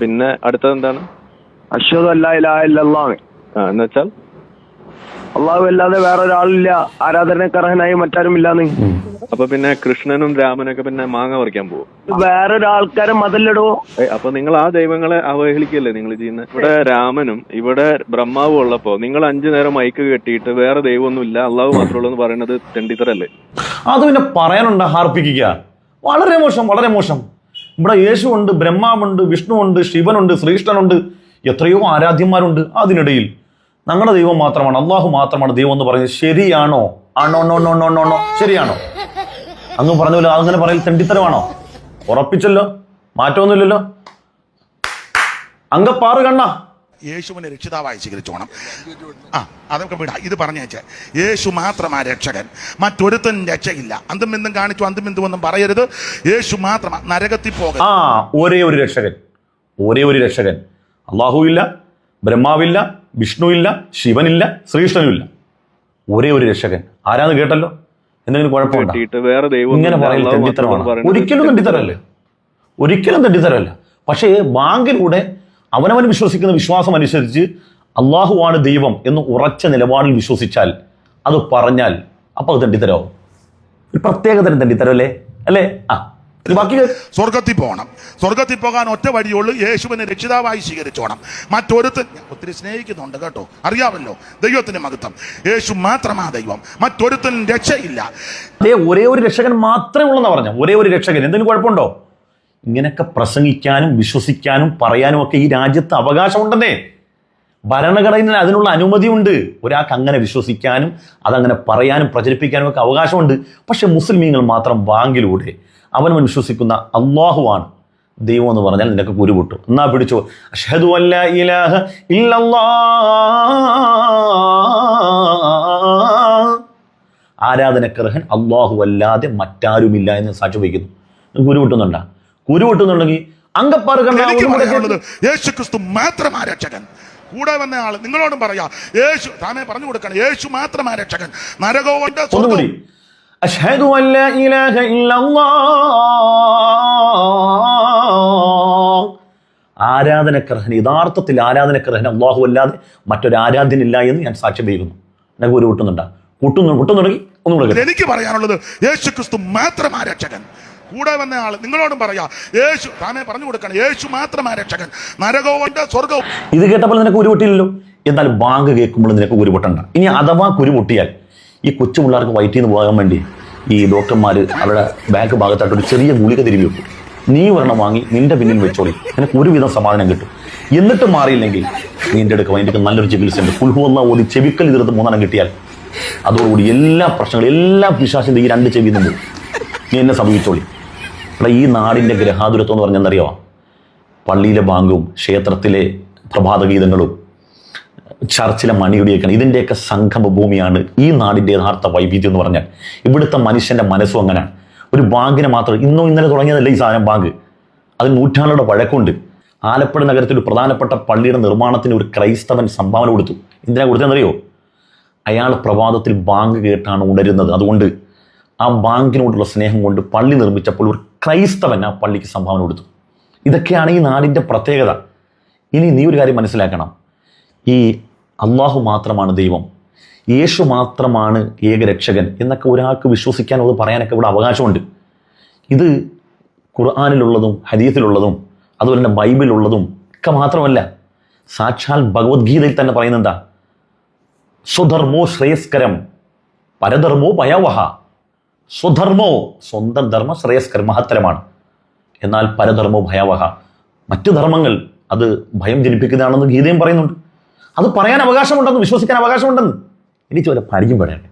പിന്നെ അടുത്തത് എന്താണ്? അശ്വത് ആ എന്ന് വെച്ചാൽ? അള്ളാഹു അല്ലാതെ വേറെ ഒരാളില്ല ആരാധനക്കർഹനായി മറ്റാരും ഇല്ലാന്ന്. അപ്പൊ പിന്നെ കൃഷ്ണനും രാമനൊക്കെ പിന്നെ മാങ്ങ പറിക്കാൻ പോകും വേറൊരാൾക്കാരെ മതലിടോ? അപ്പൊ നിങ്ങൾ ആ ദൈവങ്ങളെ അവഹേളിക്കല്ലേ നിങ്ങൾ ചെയ്യുന്ന ഇവിടെ രാമനും ഇവിടെ ബ്രഹ്മാവും ഉള്ളപ്പോ നിങ്ങൾ അഞ്ചു നേരം മൈക്ക് കെട്ടിയിട്ട് വേറെ ദൈവമൊന്നും ഇല്ല. അള്ളാഹു മാത്രമുള്ളൂ എന്ന് പറയുന്നത് തെണ്ടിത്തരല്ലേ അത് പിന്നെ പറയാനുണ്ട് ഹാർപ്പിക്കുക. വളരെ മോശം വളരെ മോശം. ഇവിടെ യേശുണ്ട് ബ്രഹ്മാവുണ്ട് വിഷ്ണുവുണ്ട് ശിവനുണ്ട് ശ്രീകൃഷ്ണനുണ്ട് എത്രയോ ആരാധ്യന്മാരുണ്ട് അതിനിടയിൽ. ഞങ്ങളുടെ ദൈവം മാത്രമാണ് അള്ളാഹു മാത്രമാണ് ദൈവം എന്ന് പറയുന്നത്. ശരിയാണോ? ആണോ no no no no no ശരിയാണോ? അങ്ങ് പറഞ്ഞ പോലെ അങ്ങനെ പറയൽ തെണ്ടിത്തരമാണോ? ഉറപ്പിച്ചല്ലോ? മാറ്റമൊന്നുമില്ലല്ലോ? അങ്കപ്പാറ് കണ്ണ യേശുവിനെ രക്ഷിതാവായി സ്വീകരിച്ചോണം. ആ അതൊക്കെ വിടാം. ഇത് പറഞ്ഞേച്ചേ. യേശു മാത്രമാ രക്ഷകൻ. മറ്റൊരുത്തും രക്ഷയില്ല. അന്തും എന്തും കാണിച്ചു അന്തും എന്തും ഒന്നും പറയരുത്. യേശു മാത്രമാ നരകത്തിൽ പോകരുത്. ആ ഒരേ ഒരു രക്ഷകൻ. ഒരേ ഒരു രക്ഷകൻ. അള്ളാഹുവില്ല ബ്രഹ്മാവില്ല വിഷ്ണു ഇല്ല ശിവനില്ല ശ്രീകൃഷ്ണനുമില്ല ഒരേ ഒരു രക്ഷകൻ. ആരാന്ന് കേട്ടല്ലോ? എന്തെങ്കിലും കുഴപ്പമുണ്ടോ? കെട്ടിയിട്ട് വേറെ ദൈവം ഇങ്ങനെ പറയുന്നത് തെണ്ടിത്തരമാണ്. ഒരിക്കലും തെണ്ടിത്തരല്ലേ ഒരിക്കലും തെണ്ടിത്തരമല്ല. പക്ഷേ ബാങ്കിലൂടെ അവനവൻ വിശ്വസിക്കുന്ന വിശ്വാസം അനുസരിച്ച് അള്ളാഹുവാണ് ദൈവം എന്ന് ഉറച്ച നിലപാടിൽ വിശ്വസിച്ചാൽ അത് പറഞ്ഞാൽ അപ്പോൾ അത് തണ്ടിത്തരോ ഒരു പ്രത്യേകതരം തരം തെണ്ടിത്തരം അല്ലേ? അല്ലേ? ആ. സ്വർഗത്തിൽ പോകണം. സ്വർഗത്തിൽ പോകാൻ ഒറ്റ വഴിയുള്ളൂ യേശുവിനെ രക്ഷിതാവായി സ്വീകരിച്ചോണം. മറ്റൊരുത്തൻ ഒത്തിരി സ്നേഹിക്കുന്നുണ്ട് കേട്ടോ. അറിയാമല്ലോ ദൈവത്തിന്റെ മഹത്വം. യേശു മാത്രമാ ദൈവം. മറ്റൊരുത്തൻ രക്ഷയില്ല. ഒരേ ഒരു രക്ഷകൻ മാത്രമേ ഉള്ളെന്നാ പറഞ്ഞു. ഒരേ ഒരു രക്ഷകൻ. എന്തെങ്കിലും കുഴപ്പമുണ്ടോ? ഇങ്ങനെയൊക്കെ പ്രസംഗിക്കാനും വിശ്വസിക്കാനും പറയാനും ഒക്കെ ഈ രാജ്യത്ത് അവകാശമുണ്ടെന്നേ. ഭരണഘടനയിൽ അതിനുള്ള അനുമതിയുണ്ട്. ഒരാൾക്ക് അങ്ങനെ വിശ്വസിക്കാനും അതങ്ങനെ പറയാനും പ്രചരിപ്പിക്കാനും ഒക്കെ അവകാശമുണ്ട്. പക്ഷെ മുസ്ലിമീങ്ങൾ മാത്രം ബാങ്കിലൂടെ അവനവൻ വിശ്വസിക്കുന്ന അള്ളാഹുവാണ് ദൈവം എന്ന് പറഞ്ഞാൽ നിനക്ക് കുരുപൊട്ടു എന്നാ പിടിച്ചോ? അഷ്ഹദു അല്ല ഇലാഹ ആരാധന ആരാധനക്കർഹൻ അള്ളാഹു അല്ലാതെ മറ്റാരുമില്ല എന്ന് സാക്ഷി വയ്ക്കുന്നു കുരു കുരു കിട്ടുന്നുണ്ടെങ്കിൽ യേശുക്രിസ്തു മാത്രം ആരക്ഷകൻ കൂടെ വന്ന ആൾ നിങ്ങളോടും പറയാ. യേശു താമേ പറഞ്ഞു കൊടുക്കണം. യേശു മാത്രം ആരക്ഷകൻ നരകവുണ്ട് അഷ്ഹദു അല്ല ഇലാഹ ഇല്ലല്ലാഹ്. ആരാധനക്കർഹൻ യഥാർത്ഥത്തിൽ ആരാധനക്കർഹൻ അള്ളാഹു അല്ലാതെ മറ്റൊരു ആരാധ്യനില്ല എന്ന് ഞാൻ സാക്ഷ്യം ചെയ്യുന്നു എന്നെ ഒരു കൂട്ടുന്നുണ്ടാ കൂട്ടുന്നു കൂട്ടുന്നുണ്ടെങ്കിൽ ഒന്നുകൂടെ എനിക്ക് പറയാനുള്ളത് യേശു ക്രിസ്തു മാത്രം രക്ഷകൻ. കൂടെ വന്ന ആൾ നിങ്ങളോടും പറയാ യേശു താമേ പറഞ്ഞു കൊടുക്കണം യേശു മാത്രമാ രക്ഷകൻ. നരകവുണ്ട് സ്വർഗവും ഇത് കേട്ടപ്പോൾ നിനക്ക് ഉരുപൊട്ടിയില്ലല്ലോ? എന്നാൽ ബാങ്ക് കേൾക്കുമ്പോൾ നിനക്ക് ഉരുപൊട്ടണ്ട. ഇനി അഥവാ കുരുപൊട്ടിയാൽ ഈ കൊച്ചു പിള്ളേർക്ക് വയറ്റിൽ നിന്ന് പോകാൻ വേണ്ടി ഈ ഡോക്ടർമാർ അവരുടെ ബാങ്ക് ഭാഗത്തായിട്ട് ഒരു ചെറിയ ഗുളിക തിരുമ്പി വെക്കും. നീ ഒരെണ്ണം വാങ്ങി നിന്റെ പിന്നിൽ വെച്ചോളി. നിനക്ക് ഒരുവിധം സമാധാനം കിട്ടും. എന്നിട്ട് മാറിയില്ലെങ്കിൽ നിന്റെ എടുക്കുക അതിന്റെ നല്ലൊരു ചികിത്സയുണ്ട് ഫുൾഹുവെന്ന ഓതി ചെവിക്കൽ ഇതിർത്ത് മൂന്നെണ്ണം കിട്ടിയാൽ അതോടുകൂടി എല്ലാ പ്രശ്നങ്ങളും എല്ലാ വിശ്വാസത്തിന്റെ ഈ രണ്ട് ചെവിന്നും പോകും നീ എന്നെ സമീപിച്ചോളി. ഇവിടെ ഈ നാടിന്റെ ഗ്രഹാതുരത്വം എന്ന് പറഞ്ഞാൽ എന്തറിയാമോ പള്ളിയിലെ ബാങ്കും ക്ഷേത്രത്തിലെ പ്രഭാതഗീതങ്ങളും ചർച്ചിലെ മണിയൊടിയൊക്കെയാണ്. ഇതിന്റെയൊക്കെ സംഗമ ഭൂമിയാണ് ഈ നാടിന്റെ യഥാർത്ഥ വൈവിധ്യം എന്ന് പറഞ്ഞാൽ. ഇവിടുത്തെ മനുഷ്യന്റെ മനസ്സും അങ്ങനെയാണ്. ഒരു ബാങ്കിനെ മാത്രം ഇന്നും ഇന്നലെ തുടങ്ങിയതല്ല ഈ സാധനം ബാങ്ക്? അത് നൂറ്റാണ്ടുകളുടെ പഴക്കമുണ്ട് ആലപ്പുഴ നഗരത്തിൽ ഒരു പ്രധാനപ്പെട്ട പള്ളിയുടെ നിർമ്മാണത്തിന് ഒരു ക്രൈസ്തവൻ സംഭാവന കൊടുത്തു. എന്തിനാ കൊടുത്തതെന്നറിയോ അയാൾ പ്രഭാതത്തിൽ ബാങ്ക് കേട്ടാണ് ഉണരുന്നത്. അതുകൊണ്ട് ആ ബാങ്കിനോടുള്ള സ്നേഹം കൊണ്ട് പള്ളി നിർമ്മിച്ചപ്പോൾ ഒരു ക്രൈസ്തവൻ ആ പള്ളിക്ക് സംഭാവന കൊടുത്തു. ഇതൊക്കെയാണ് ഈ നാടിന്റെ പ്രത്യേകത. ഇനി നീ ഒരു കാര്യം മനസ്സിലാക്കണം. ഈ അള്ളാഹു മാത്രമാണ് ദൈവം. യേശു മാത്രമാണ് ഏകരക്ഷകൻ എന്നൊക്കെ ഒരാൾക്ക് വിശ്വസിക്കാനോ അത് പറയാനൊക്കെ ഇവിടെ അവകാശമുണ്ട്. ഇത് ഖുർആാനിലുള്ളതും ഹരീത്തിലുള്ളതും അതുപോലെ തന്നെ ബൈബിളുള്ളതും ഒക്കെ മാത്രമല്ല സാക്ഷാൽ ഭഗവത്ഗീതയിൽ തന്നെ പറയുന്നത് എന്താ? സ്വധർമ്മോ ശ്രേയസ്കരം പരധർമ്മോ ഭയാവഹ സ്വധർമ്മോ സ്വന്തം ധർമ്മ ശ്രേയസ്കരം മഹത്തരമാണ്. എന്നാൽ പരധർമ്മോ ഭയാവഹ. മറ്റു ധർമ്മങ്ങൾ അത് ഭയം ജനിപ്പിക്കുന്നതാണെന്ന് ഗീതയും പറയുന്നുണ്ട്. അത് പറയാൻ അവകാശമുണ്ടെന്ന് വിശ്വസിക്കാൻ അവകാശമുണ്ടെന്ന്. എനിക്ക് വല്ല പരിചയം പറയണ്ടേ